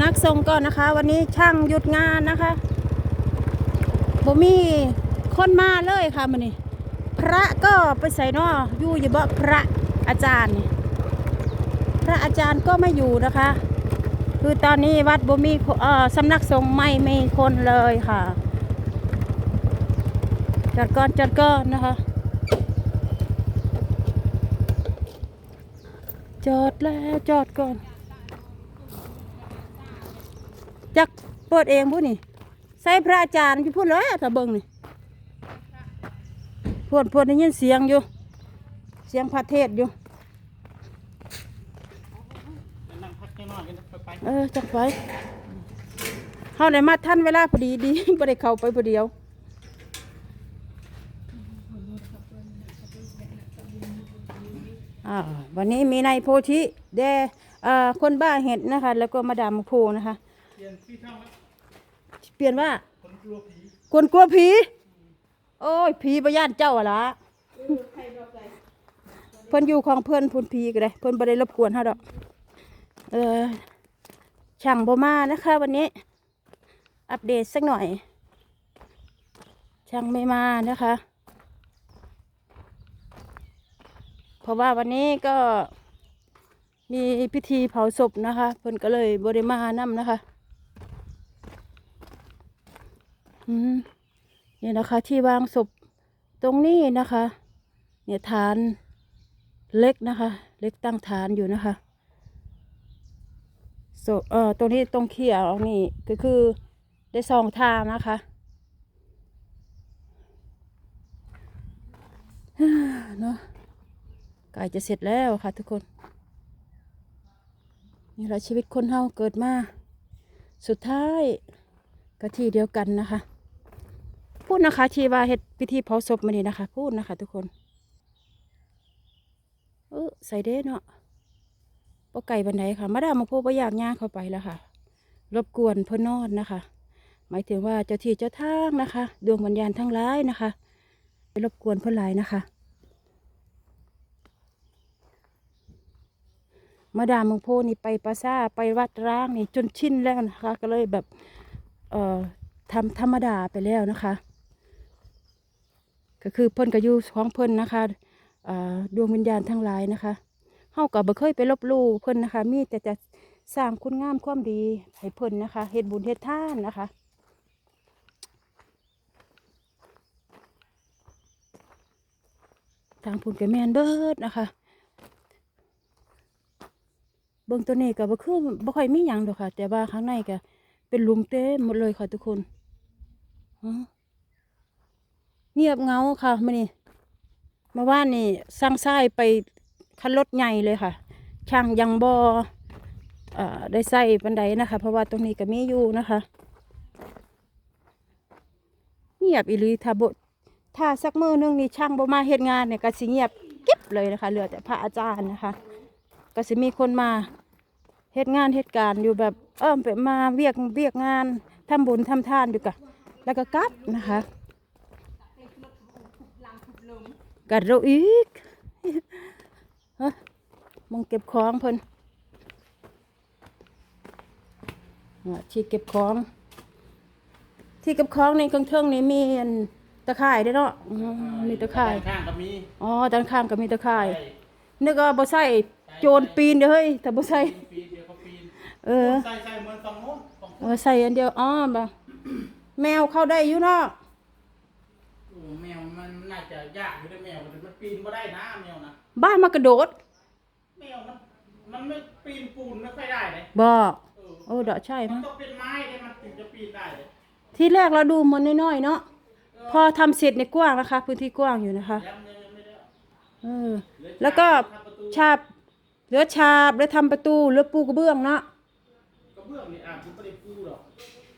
ำนักทรงก่อนนะคะ วันนี้ช่างหยุดงานนะคะบ่มีคนมาเลยค่ะมันนี้พระก็ไปใส่นออยู่อยู่บ่พระอาจารย์ พระอาจารย์ก็ไม่อยู่นะคะ คือตอนนี้วัดบ่มีเอ่อสำนักสงฆ์ไม่มีคนเลยค่ะจัดก่อนจัดก่อนนะคะจอดแล้วจอดก่อน จัก เปิดเองพูดนี่ ใส่พระอาจารย์พี่พูดเลยถ้าเบิ่งนี่พูดพูดได้ยินเสียงอยู่ เสียงพระเทศน์อยู่นั่งพักแค่นอนกันไปไปเออจักไปเขาได้มาท่านเวลาพอดีดีไม่ได้เข้าไปพอเดียวอ่าวันนี้มีนายโพธิเดเอ่อคนบ้าเห็ดนะคะ แล้วก็มาดามโพนะคะเปลี่ยนที่ช่องแล้วเปลี่ยนว่า คนกลัวผีคนกลัวผี โอ้ยผีประย่านเจ้าอะละเพิ่นอยู่ของเพิ่นพุ่นผีก็ได้เพิ่นบ่ได้รบกวนเฮาดอก เออ ช่างบ่มานะคะ วันนี้ อัปเดตสักหน่อย ช่างไม่มานะคะ เพราะว่าวันนี้ก็มีพิธีเผาศพนะคะ เพิ่นก็เลยบ่ได้มานํนะคะ อืมเนี่ยนะคะ ที่วางศพตรงนี้นะคะ เนี่ยฐานเล็กนะคะ เล็กตั้งฐานอยู่นะคะศพเอ่อตรงนี้ตรงเขียวนี่ก็คือได้สองทางนะคะเนาะกล้จะเสร็จแล้วค่ะทุกคน นี่แหละชีวิตคนเฮาเกิดมา สุดท้ายก็ที่เดียวกันนะคะ พูดนะคะที่ว่าเฮ็ดพิธีเผาศพมานี่นะคะ พูดนะคะ ทุกคน เออใส่เด้เนาะปไก่บันไดค่ะ มาดามมาพูดว่าอยากย่างเข้าไปแล้วค่ะ รบกวนเพื่อนนอนนะคะ หมายถึงว่าเจ้าที่เจ้าทางนะคะ ดวงวิญญาณทั้งร้ายนะคะไปรบกวนเพื่อนหลายนะคะมาดามมังโพนี่ไปปราซาไปวัดร้างนี่จนชินแล้วนะคะ ก็เลยแบบ เอ่อทำธรรมดาไปแล้วนะคะ ก็คือเพิ่นก็อยู่ของเพิ่นนะคะดวงวิญญาณทั้งหลายนะคะเฮาก็บ่เคยไปลบลู่เพิ่นนะคะ มีแต่จะสร้างคุณงามความดีให้เพิ่นนะคะเฮ็ดบุญเฮ็ดทานนะคะทางพุ่นก็แม่นเบิดนะคะเบิ่งตัวนี้ก็บ่คือบ่ค่อยมีหยังดอกค่ะ แต่ว่าข้างในก็เป็นลุมเต็มหมดเลยค่ะทุกคนฮะ เงียบเงาค่ะมื้อนี้เมื่านี่สร้างทรายไปคันรถใหญ่เลยค่ะ ช่างยังบ่เอ่อได้ใส่ปันไดนะคะ เพราะว่าตรงนี้ก็มีอยู่นะคะ เงียบอีหลีถ้าบ่ถ้าสักมือนึงนี่ช่างบ่มาเฮ็ดงานเนี่ยก็สิเงียบกิ๊บเลยนะคะ เหลือแต่พระอาจารย์นะคะ ก็สิมีคนมาเฮ็ดงานเฮ็ดการอยู่แบบเออไปมาเวียกเวียกงานทำบุญทำทานอยู่กะแล้วก็กลับนะคะ กัดเราอีกฮะมองเก็บของเพิ่นอะที่เก็บของ ที่เก็บของในเครื่องเทิงนี่มีอันตะข่ายด้วยเนาะอืมมีตะข่ายข้างๆก็มีอ๋อด้านข้างก็มีตะข่ายใช่นึกว่าบ่ใส่โจรปีนเด้อเฮ้ยถ้าบ่ใส่ปีนเดียวก็ปีนเออใส่ใส่เหมือนฝั่งโน้นฝั่งเออใส่อันเดียวอ๋อบ่แมวเข้าได้อยู่เนาะโอ้แมวมั นน่าจะยากอยู่ด้วยแมวมันมันปีนไม่ได้นะแมวนะบ้านมากระโดด แมวมันมันไม่ปีนปูนไม่ค่อยได้เลยบ่เออโอ้ดอกใช่มัมั้นยต้องเป็นไม้เลยมันถึงจะปีนได้เลยที่แรกเราดูมันน้อยๆเนาะ พอทำเสร็จในยกว้างนะคะ พื้นที่กว้างอยู่นะคะ ยังยังไม่ได้เออ แล้วก็ฉาบเหลือฉาบแล้วทำประตูเหลือปูกระเบื้องเนาะกระเบื้องนี่อาจจะไม่ได้ปูหรอก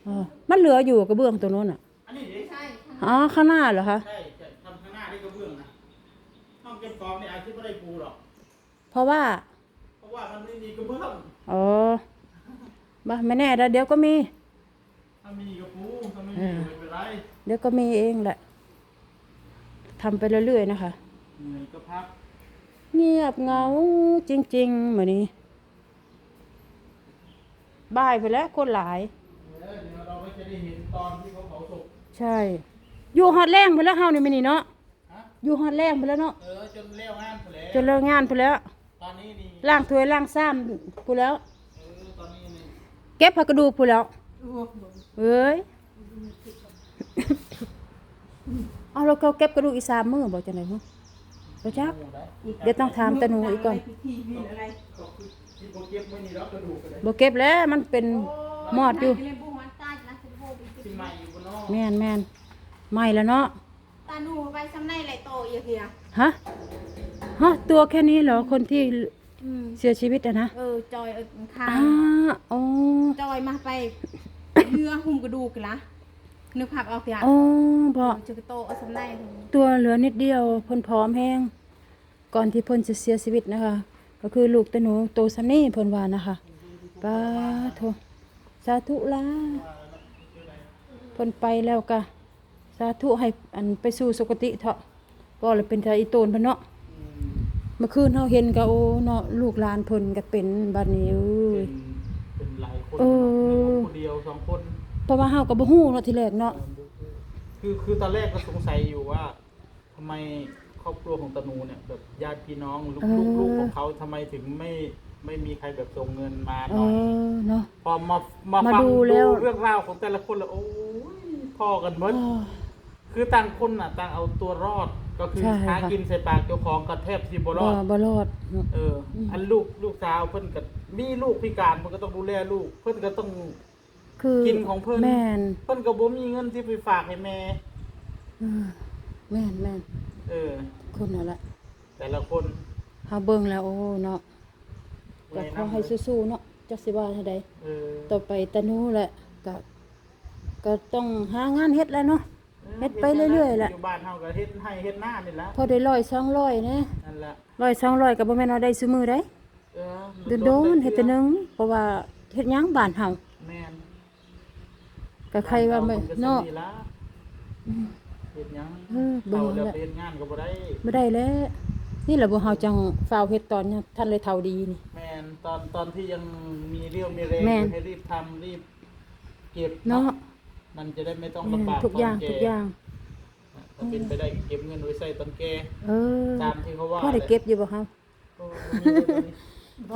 เออมันเหลืออยู่กระเบื้องตัวโน้นอะ อันนี้ดิใช่อ๋อข้างหน้าเหรอคะ ใช่ เก็บของนี่อาจจะไม่ได้ปูหรอก เพราะว่า เพราะว่ามันไม่มีกระเบื้องอ๋อบ้าไม่แน่แล้วเดี๋ยวก็มี ถ้ามีกระปูถ้าไม่มีไม่เป็นไรเดี๋ยวก็มีเองแหละทำไปเรื่อยๆนะคะ เหนื่อยก็พัก เงียบเหงาจริงๆเหมือนนี้บ่ายไปแล้วคนหลาย เดี๋ยวเดี๋ยวเราก็จะได้เห็นตอนที่เขาเผาศพ ใช่ อยู่ฮอดแรงไปแล้วเฮานี่มื้อนี้เนาะฮะ อยู่ฮอดแรงไปแล้วเนาะเออจนเลี้ยวงานไปแล้วจะเลิกงานไปแล้วตอนนี้นี่ล้างถ้วยล้างซ้ำพูแล้ว เออตอนนี้นี่เก็บผักกระดูกพูแล้วเอ้ยเอาเราเขาเก็บกระดูกอีกสามมื้อบ่จังได๋ฮะบ่จักหมูได้เดี๋ยวต้องถามตาหนูอีกก่อนก็คือที่โปเก็บไม่นี่แล้วกระดูกก็ได้บ่เก็บแล้วมันเป็นมอดอยู่ที่ใหม่อยู่บนนอกแม่นแม่นไม่แล้วเนาะตาหนูไปซ้ำในไหลโตอีกเฮียฮะฮะตัวแค่นี้เหรอคนที่อืมเสียชีวิตอะนะเออจอยเออคาอ่าอ๋อจอยมาไปเนื้อหุ้มกระดูกละนึกภาพเอาเฮียอ๋อบ่จุกโตเอาซ้ำในตัวเหลือนิดเดียวเพิ่นพร้อมแห้งก่อนที่เพิ่นจะเสียชีวิตนะคะ ก็คือลูกตะหนูโตซำนี้เพิ่นว่านะคะป้าโทสาธุลาเพิ่นไปแล้วกะสาธุให้อันไปสู่สุคติเถาะก็เลยเป็นทาอีโตนเพิ่นเนาะอืมเมื่อคืนเฮาเห็นก็โอ้เนาะลูกหลานเพิ่นก็เป็นบัดนี้เอ้ย เป็นเป็นหลายคนเออคนเดียวสองคน เพราะว่าเฮาก็บ่ฮู้เนาะทีแรกเนาะ คือคือตอนแรกก็สงสัยอยู่ว่าทำไมครอบครัวของตานูเนี่ยแบบญาติพี่น้องลูกลูกลูกของเขาทำไมถึงไม่ไม่มีใครแบบส่งเงินมาเอหน่อยอเนาะ พอมามามาฟังดูดูแล้ว เรื่องราวของแต่ละคนแล้วโอ้ยพ่อกันหมด อ้อ คือต่างคนน่ะต่างเอาตัวรอดก็คือใช่หาค่ะ กินใส่ปากเจ้าของก็แทบสิบ่รบ่อด บ่รอดเนาะ เออออันลูกลูกสาวเพิ่นก็มีลูกพิการมันก็ต้องดูแลลูก เพิ่นก็ต้อง คือกินของเพิ่น แม่นเพิ่นก็บ่มีเงินที่ไปฝากให้แม่ เออแม่นแม่นเออ คนนั่นแหละแต่ละคนเฮาเบิ่งแล้วโอ้เนาะก็ขอให้สู้สู้ๆเนาะจักสิว่าเท่าใด เออต่อไปตะหนูแหละก็ก็ต้องหางานเฮ็ดแล้วเนาะ เฮ็ดไปเรื่อยๆแหละอยู่บ้านเฮาก็เฮ็ดให้เฮ็ดหน้านี่แหละพอได้ร้อยสองร้อยนะนั่นแหละร้อยสองร้อยก็บ่แม่นว่าได้ซุมื้อได้เออโดนๆเฮ็ดแต่หนึงเพราะว่าเฮ็ดหยังบ้านเฮาแม่นก็ใครว่าไม่บ้เนาะก็สำละเฮ็ดหยังเออเบิ่เอางแล้วแล้วไปเฮ็ดงานก็บ่ได้บ่ได้แล้วนี่แหละบ่เฮาจังฟ้าวเฮ็ดตอนเนี้ท่านเลยเท่าดีนี่แม่นตอนตอนที่ยังมีเรี่ยวมีแรงแม่นให้รีบทำรีบเก็บเนาะ มันจะได้ไม่ต้องแม่นลำบากทุกอย่างตนแทุกอย่างถ้าเป็นไปได้เก็บเงินไว้ใส่ตอนแก่เออตามที่เขาว่าพอได้เก็บอยู่บ่เฮาโอ้มีเงินตอนนี้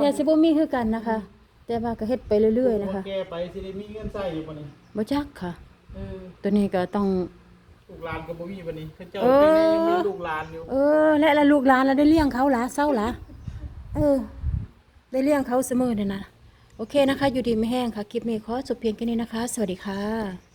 แต่สิบ่มีคือกันนะคะ แต่ว่าก็เฮ็ดไปเรื่อยๆนะคะแก่ไปสิได้มีเงินใส่อยู่ปะนี่บ่จักค่ะเออตัวนี้ก็ต้องลูกหลานก็บ่มีปะนี่เขาเจ้าเออเป็นไงยังมีลูกหลานอยู่เออ และละลูกหลานเราได้เลี้ยงเขาหลาเศร้าหลาเออ ได้เลี้ยงเขาเสมอเนี่ยนะโอเคนะคะ อยู่ดีไม่แห้งค่ะ คลิปนี้ขอจบเพียงแค่นี้นะคะ สวัสดีค่ะ